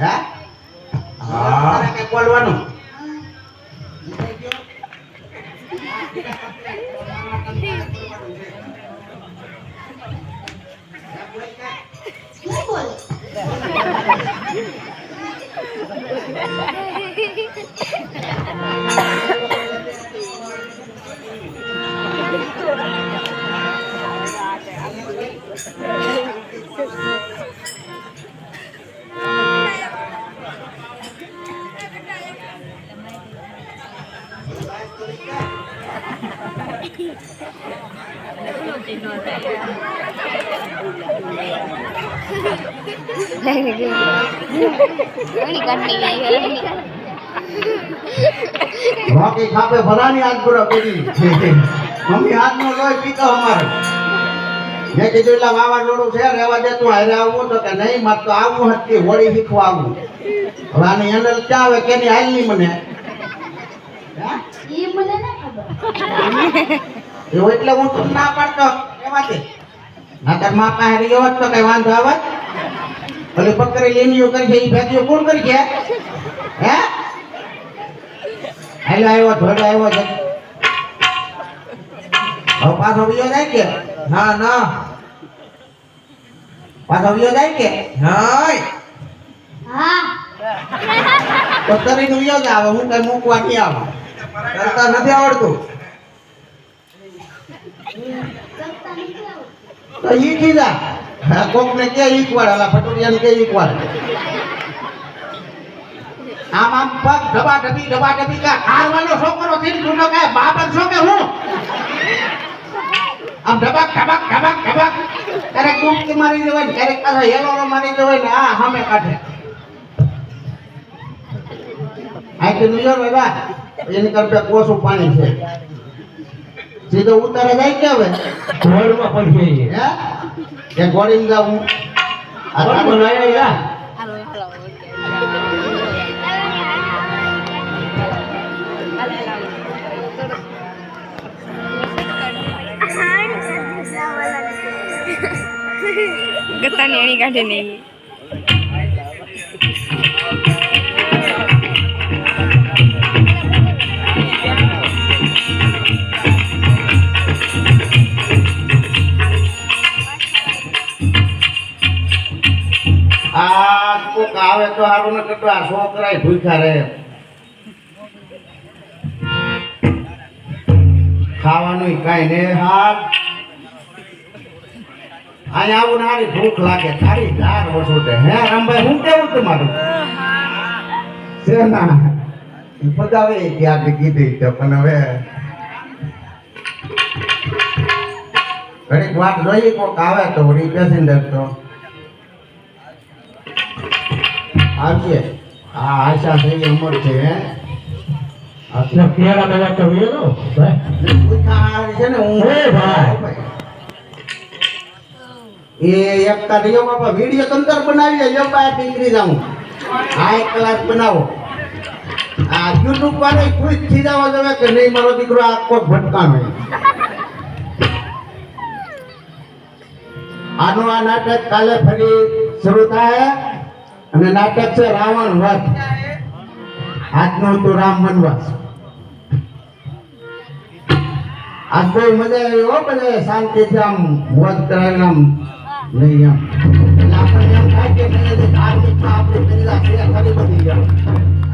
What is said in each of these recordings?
હે હા તારે કઈ બોલવાનું ઘણી ઘણી આજ પૂરો કરી મમ્મી આજનો લોહી પીતો અમારે. મેં કીધું એટલે વાવાઝોડું છે, રહેવા દે, તું હારે આવવું તો કે નહીં, મારે તો આવવું હતી હોળી શીખવા આવવું હવે આની ક્યાં આવે કેની હાલ નહીં મને? ના એવું એટલે હું તું ના પાડતો નકરમાં પાસે રહ્યો હોત તો કઈ વાંધો આવત ભલે પકડી લેમીઓ કરી છે એ ભેગીઓ કોણ કરી છે? હે? હેલો આવ્યો ધોડો આવ્યો છે. હવે પાછો બીજો જાય કે? ના ના. પાછો બીજો જાય કે? નહીં. હા. તો તરીને વિયો જ આવે હું કઈ મૂકવા કે આવે? કરતા નથી આવડતું. તો ઈ કીધા, હા કોક ને કે ઈકવાડ અલા ફટોડિયા ને કે ઈકવાડ આમ આમ પગ ડબા ડબી ડબા ડબી કા હારવાનો છોકરો થઈને તું કે બાબર છો કે હું? આમ ડબક ડબક ડબક ડબક ક્યારેક ડૂબકી મારી દેવાય ને ક્યારેક પાછા હેલોરો મારી દેવાય ને આ સામે કાઢે. આ કે યોર્ક બાબા એની કરતા કોસું પાણી છે. સીધો ઉતારે જાય કે હવે? ઘોડમાં પણ છે હે? કે ઘોડીને જાવું આ તો બનાવ્યો યાર. હાલો હાલો ગતાની એણી કાઢે નહીં. કેટલું છોકરા ભૂખ્યા રહે. ખાવાનું કઈ ને હાર અહીંયા આવું નારી ભૂખ લાગે. તારી ધાર વસોટે હે, રામભાઈ, હું કેવું તમારું? છે ના પગાવે ક્યાંક કીધી તો પણ હવે ઘડીક વાત જોઈએ, કોક આવે તો વળી પેસેન્જર તો. આવશે આ આશા થઈ અમર છે હે એટલે પેલા બધા તો વેલો, ભાઈ. પૂછા હારી છે ને હું હે ભાઈ. એ એક તારીખો બાપા વીડિયો તંતર બનાવી લે બાય ટીકરી જાઉં આ એક કલાક બનાવો આ યુટ્યુબ વાળે ખુશ થઈ જવા દવે કે નહીં મારો દીકરો આખો ભટકાણો આનું આ નાટક કાલે ફરી શરૂ થાય અને નાટક છે રાવણ વધ. આજનો તો રામ વનવાસ. આજ બહુ મજા આવી હો બધા શાંતિથી આમ વધ કરાવીને આમ નહીં આમ. આપણને એમ થાય કે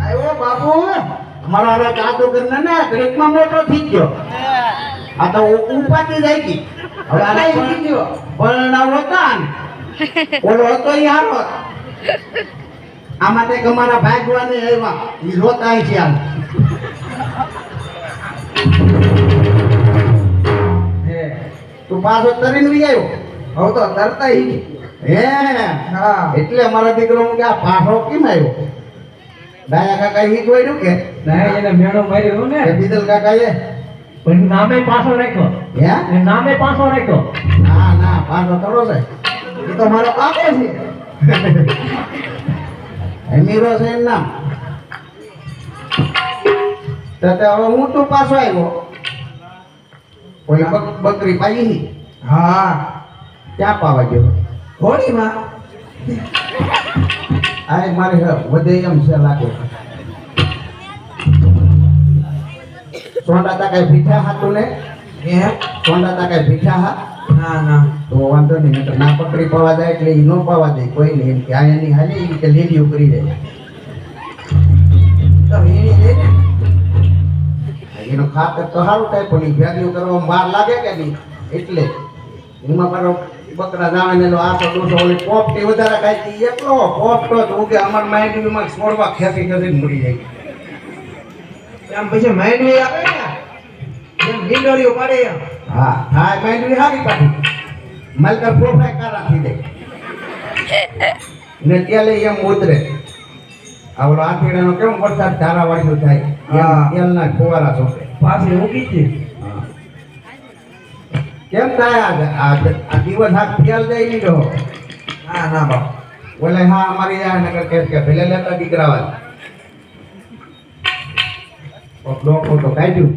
આવ્યો બાપુ મારો હવે ને મોટો થઈ ગયો. આ તો ઉપાતી જાય ગઈ. હવે આ પરણાવ ઓલો હતો યાર હારો. આમાં તે અમારા ભાગવાને આવ્યા. એ રોતા છે આમ. તું પાછો તરીને વી આવ્યો? હવે તો તરતા હી હે હા. એટલે અમારા દીકરો હું કે આ પાછો કેમ આવ્યો? ડાયા કાકા હી જોયું કે? ના એને મેળો માર્યો ને. બીજલ કાકા એ પણ નામે પાછો રાખ્યો. હે? નામે પાછો રાખ્યો. ના ના પાછો કરો છે. એ તો મારો પાકો છે. અમીરો છે ના તો હવે હું તું પાછો આવ્યો. ઓલી બક- બકરી પાઈ હા. ક્યાં પાવા ગયો? હોળીમાં. આ મારી વધે એમ છે લાગે. સોંડા તા કઈ પીઠા હાતું ને એમ સોંડા તા કઈ હા? ના ના. તો વાંધો નહીં ના પકડી પાવા જાય એટલે ઈ નો પાવા દે કોઈ નહીં. એમ કે આ એની હાલે ઈ કે લેડીઓ કરી જાય તો વીણી દે ને. એનો ખાતર તો સારું થાય પણ ઈ કરવામાં વાર લાગે કે નહીં? એટલે. એમાં મારો બકરા જાવે ને એનો દોસો ઓલી પોપટી વધારે ખાય તી એકલો પોપટો જ ઉગે. અમાર માઇન્ડમાં છોડવા ખેતી ખેતી મરી જાય. એમ પછી માંડવી આપે ડીંડોળીઓ પાડે હા હા માઇન્ડ હારી પાછી મલકર પ્રોફાઈ કા રાખી દે. ને ત્યાં લઈ એમ ઉતરે. આવડો આંટીડાનો કેમ વરસાદ ધારાવાળીઓ થાય તેલના ફુવારા છોકરે પાછી ઊંઘી છે. કેમ થાય આ દિવસ હાથ ફેલ જાય નહીં રહો ના ના બાપ. બોલે હા અમારી આ નગર કે કે ભલે લેતા દીકરાવા કોક લોકો તો કાઢ્યું.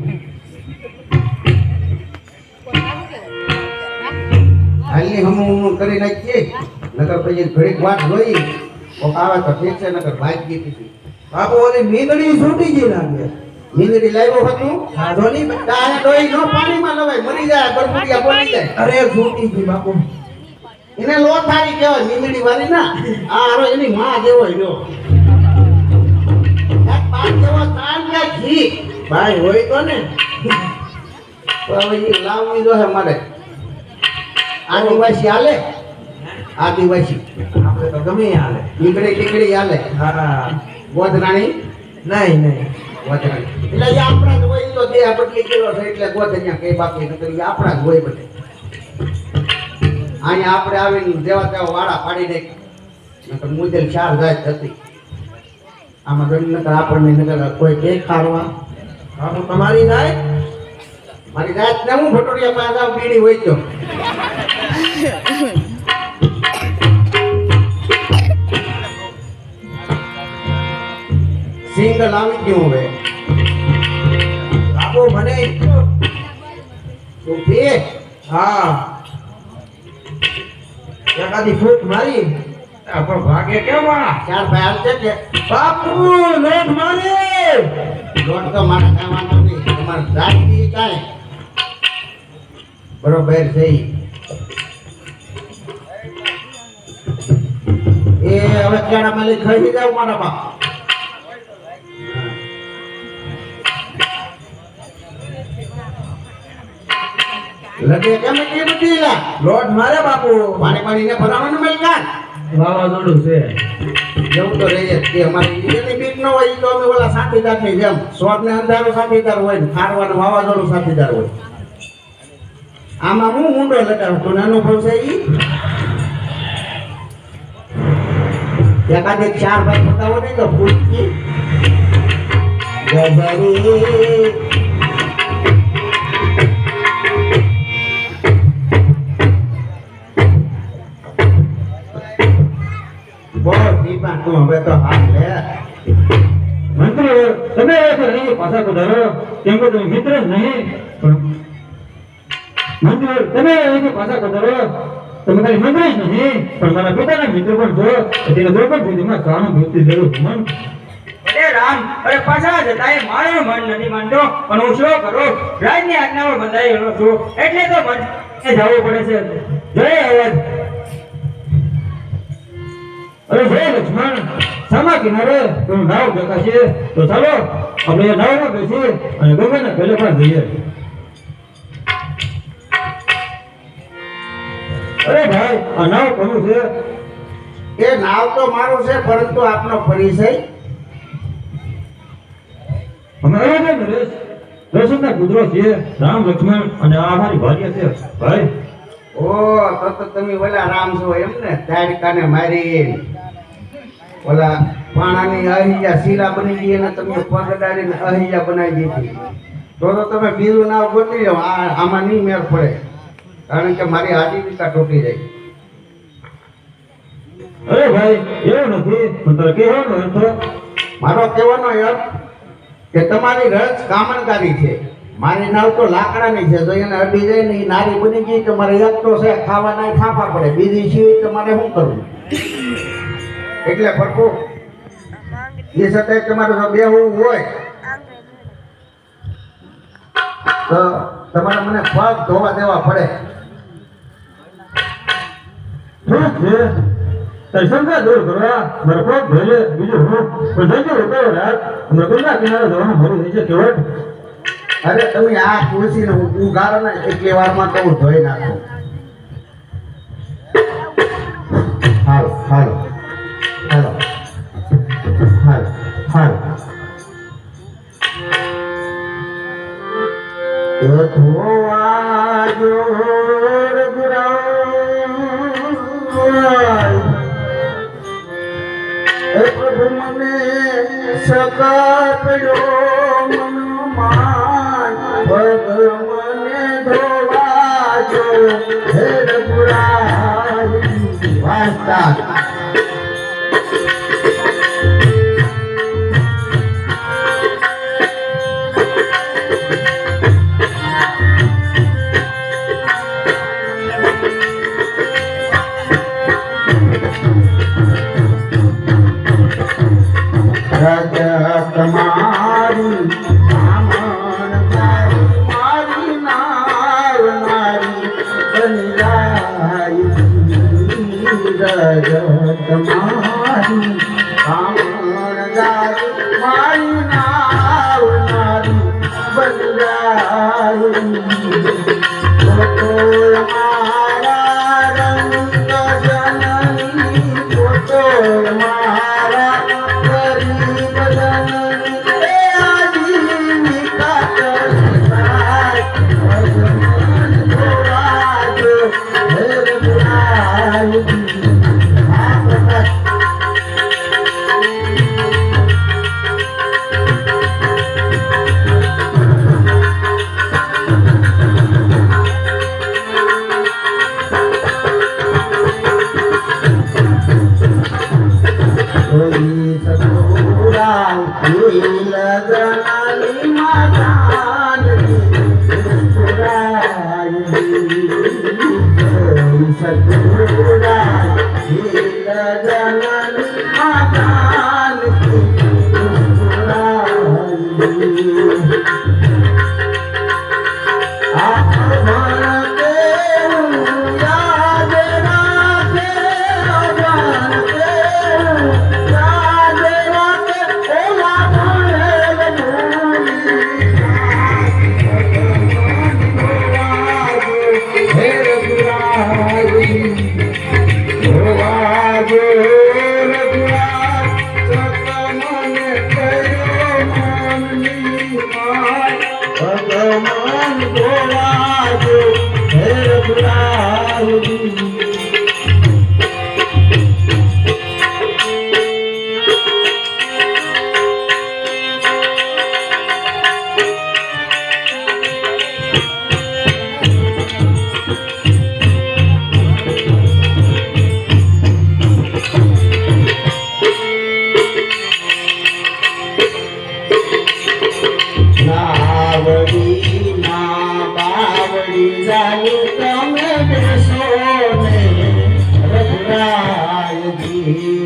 હાલની હમું કરી નાખીએ. નકર પછી ઘડીક વાત જોઈ કોક આવે તો ઠીક છે નકર ભાઈ ગઈ હતી. બાપુ ઓલી મીંદડી છૂટી ગઈ લાગે. મીંદડી લાવ્યો હતું? ધોની તારે ડોઈ નો પાણીમાં લવાય મરી જાય બરફુડિયા બોલી જાય. અરે છૂટી ગઈ બાપુ. એને લોથારી કહેવાય મીંદડી વાળી ના. આ હારો એની માં જેવો રહ્યો. પાક જેવો તાન કે ઘી. ભાઈ હોય તો ને. તો હવે લાવવી જો હે મારે. આદિવાસી હાલે? આદિવાસી. આપણે તો ગમે હાલે. નીકળી નીકળી હાલે. હા. ગોધરાણી? નહીં નહીં. ગોધરાણી. એટલે એ આપણા જ હોય તો દેહ બદલી ગયેલો છે એટલે ગોધરિયા કઈ બાકી નથી આપણા જ હોય બધે. અહીંયા આપણે આવીને જેવા તેવા વાળા પાડી દે. નકર મુજલ ચાર જાત થતી આમાં ગણી નકર આપણને નકર કોઈ કે ખારવા બાપુ તમારી જાય મારી જાત ને હું ભટોડિયા પાસે બીડી હોય તો. સિંગલ આવી ગયું હવે બાપુ મને ઈચ્છો. તું પી હા એકાદી ફૂટ મારી આ પણ ભાગે કેવા ચાર ભાઈ હાલશે કે બાપુ લોટ મારે લોટ તો મારે ખાવાનો નહીં તમારે જાત પી કાંઈ બરોબર છે એ હવે કેળા માલી ખાઈ જાવ મારા બાપ લગે કેમ બધી લા લોટ મારે બાપુ. પાણી પાણીને ભરાવાનું મેલકા વાવાઝોડું છે. એવું તો રહીએ તે અમારી એની બીક ન હોય તો અમે ઓલા સાથીદારની જેમ સ્વર ને અંધારો સાથીદાર હોય ને ખારવાનું વાવાઝોડું સાથીદાર હોય. આમાં હું ઊંડો લગાવ તો અનુભવ છે ઈ? એકાદ એક ચાર ભાઈ થતા હોય ને તો પૂછકી ગજરી બોલ દીપા તું હવે તો હાથ લે મંત્રી તમે એ નહીં પાછા પધારો કેમ કે તમે મિત્ર જ નહીં પણ મંત્રી તમે અહીંથી પાછા પધારો તમે મંત્રી નહીં? પણ મારા પોતાના મિત્ર પણ જો એટલે કોઈ પણ સ્થિતિમાં સહાનુભૂતિ જરૂર મન. અરે રામ અરે પાછા જતા એ મારું મન નથી માનતો પણ હું શું કરું? રાજની આજ્ઞામાં બંધાયેલો છું એટલે તો મન એ જવું પડે છે. જય અવધ અરે જય લક્ષ્મણ. સામા કિનારે તમે નાવ દેખાશે તો ચાલો આપણે નાવમાં બેસીએ અને ગંગાના પહેલે પણ જઈએ. અરે ભાઈ અનાવ નાવ છે? એ નાવ તો મારું છે પરંતુ આપનો પરિચય? હવે નરેશ. દશરથના પુત્રો છે. રામ લક્ષ્મણ અને આ ભાર્ય છે. ભાઈ. ઓ તો તો તમે ઓલા રામ છો એમ ને તારકાને મારી ઓલા પાણાની અહિયા શીલા બની ગઈ અને તમે પગ અડાડીને અહિયા બનાવી દીધી. તો તો તમે બીજું નામ ગોતી લો આ આમાં નહીં મેળ પડે. કારણ કે મારી આજીવિકા તૂટી જાય. અરે ભાઈ એવું નથી. કહેવાનો અર્થ મારો કહેવાનો અર્થ કે તમારી રસ કામણકારી છે. મારી નાવ તો લાકડાની છે. તો એને અડી જાય ને એ નારી બની ગઈ કે મારે એક તો છે ખાવાના ખાપા પડે. બીજી સિવાય તમારે મારે શું કરવું? એટલે ફરકો. એ છતાંય તમારે જો બેહવું હોય તો તમારે મને પગ ધોવા દેવા પડે. ઠીક છે શંકા દૂર કરવા બરફો ભલે બીજું હું પણ જજો રાત હમણાં કિનારે જવાનું ભરું છે કેવટ અરે, તમે આ ખુરશીને ઉગાડો ને એટલી વારમાં તો હું ધોઈ નાખું. પ્રભુ મને સકાપ્યો મનમાં. પગ મને ધોવા જો. હે રઘુરાય Vasta Thank you.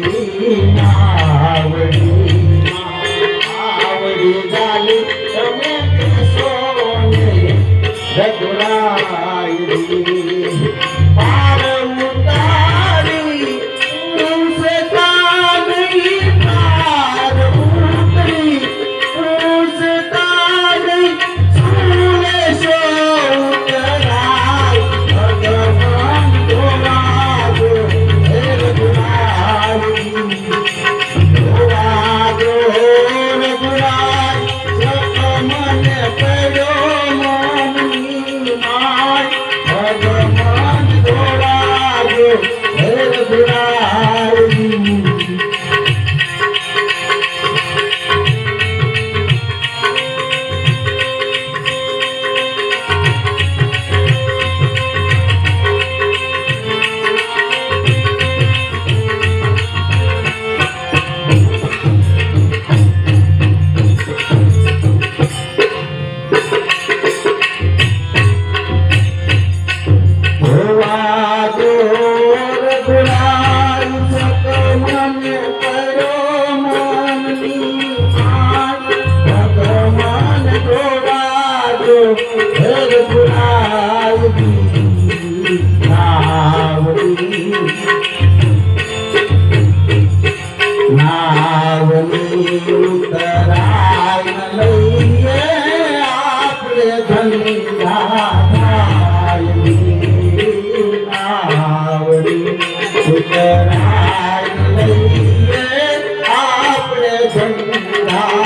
Awe di da, di da, awe di di di di 真不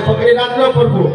એ હુમાય પકડી રાખજો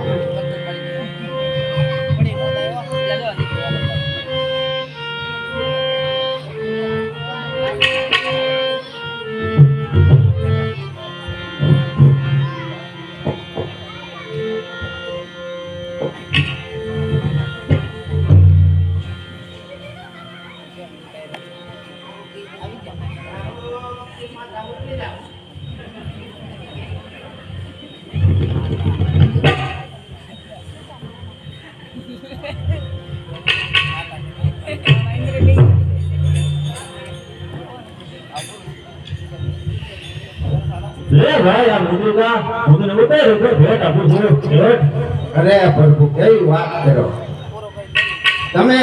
અરે, પ્રભુ, કેવી વાત કરો. તમે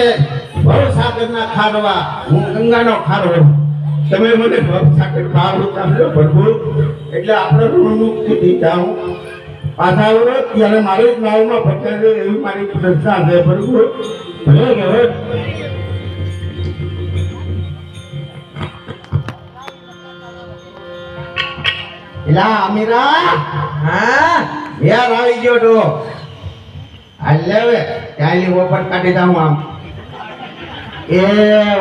ભવસાગરના ખારવા હું ગંગાનો ખારવો તમે મને ભવસાગર ખારું કાઢો પ્રભુ. એટલે આપણે ઋણ મુક્તિ થઈ જાઉં. પાછા આવડો ત્યારે મારી જ નાવમાં પકડે એવી મારી પ્રશ્ન છે, પ્રભુ. એલા અમીરા. હા? યાર આવી ગયો તો. આ લેવે ચાલી ઓપર કાઢી દઉં આમ. એ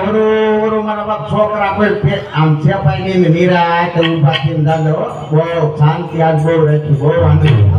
વરુ વરુ મારા બાપ છોકરા કોઈ પે- આમ છે પાઈ ને નીરા તો ઊભા થઈને દાદો બહુ શાંતિ આજ બહુ રાખી બહુ આનંદ.